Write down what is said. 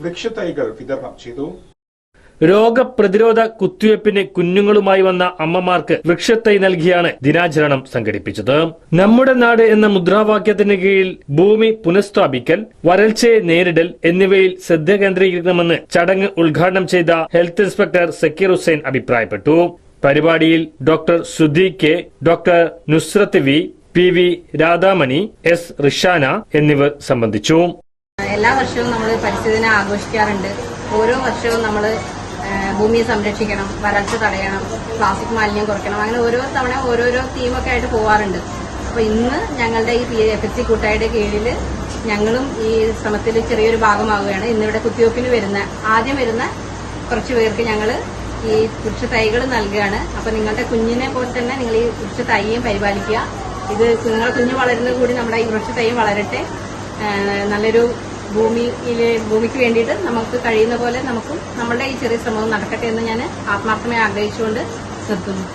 വൃക്ഷത്തൈകൾ വിതരണം ചെയ്തു. രോഗപ്രതിരോധ കുത്തിവയ്പ്പിന് കുഞ്ഞുങ്ങളുമായി വന്ന അമ്മമാർക്ക് വൃക്ഷത്തൈ നൽകിയാണ് ദിനാചരണം സംഘടിപ്പിച്ചത്. നമ്മുടെ നാട് എന്ന മുദ്രാവാക്യത്തിന് കീഴിൽ ഭൂമി പുനഃസ്ഥാപിക്കൽ വരൾച്ചയെ നേരിടൽ എന്നിവയിൽ ശ്രദ്ധ കേന്ദ്രീകരിക്കണമെന്ന് ചടങ്ങ് ഉദ്ഘാടനം ചെയ്ത ഹെൽത്ത് ഇൻസ്പെക്ടർ സക്കീർ ഹുസൈൻ അഭിപ്രായപ്പെട്ടു. പരിപാടിയിൽ doctor Sudhi K doctor Nusrath V P V Radhamani S Rishana എന്നിവർ സംബന്ധിച്ചു. എല്ലാ വർഷവും നമ്മൾ പരിസ്ഥിതിനെ ആഘോഷിക്കാറുണ്ട്. ഓരോ വർഷവും നമ്മൾ ഭൂമിയെ സംരക്ഷിക്കണം വരൾച്ച തടയണം പ്ലാസ്റ്റിക് മാലിന്യം കുറയ്ക്കണം അങ്ങനെ ഓരോ തവണ ഓരോരോ തീമൊക്കെ ആയിട്ട് പോവാറുണ്ട്. അപ്പൊ ഇന്ന് ഞങ്ങളുടെ ഈ എഫ് എസ് സി കൂട്ടായുടെ കീഴിൽ ഞങ്ങളും ഈ ശ്രമത്തിൽ ചെറിയൊരു ഭാഗമാവുകയാണ്. ഇന്നിവിടെ കുത്തിവയ്പ്പിന് വരുന്ന ആദ്യം വരുന്ന കുറച്ച് പേർക്ക് ഞങ്ങൾ ഈ വൃക്ഷ തൈകൾ നൽകുകയാണ്. അപ്പൊ നിങ്ങളുടെ കുഞ്ഞിനെ പോലെ തന്നെ നിങ്ങൾ ഈ വൃക്ഷ തൈയും പരിപാലിക്കുക. ഇത് നിങ്ങളുടെ കുഞ്ഞ് വളരുന്നത് കൂടി നമ്മുടെ ഈ വൃക്ഷ തൈയും വളരട്ടെ. നല്ലൊരു ഭൂമിയിലെ ഭൂമിക്ക് വേണ്ടിയിട്ട് നമുക്ക് കഴിയുന്ന പോലെ നമുക്കും നമ്മളുടെ ഈ ചെറിയ ശ്രമവും നടക്കട്ടെ എന്ന് ഞാൻ ആത്മാർത്ഥമായി ആഗ്രഹിച്ചുകൊണ്ട് നിർത്തുന്നു.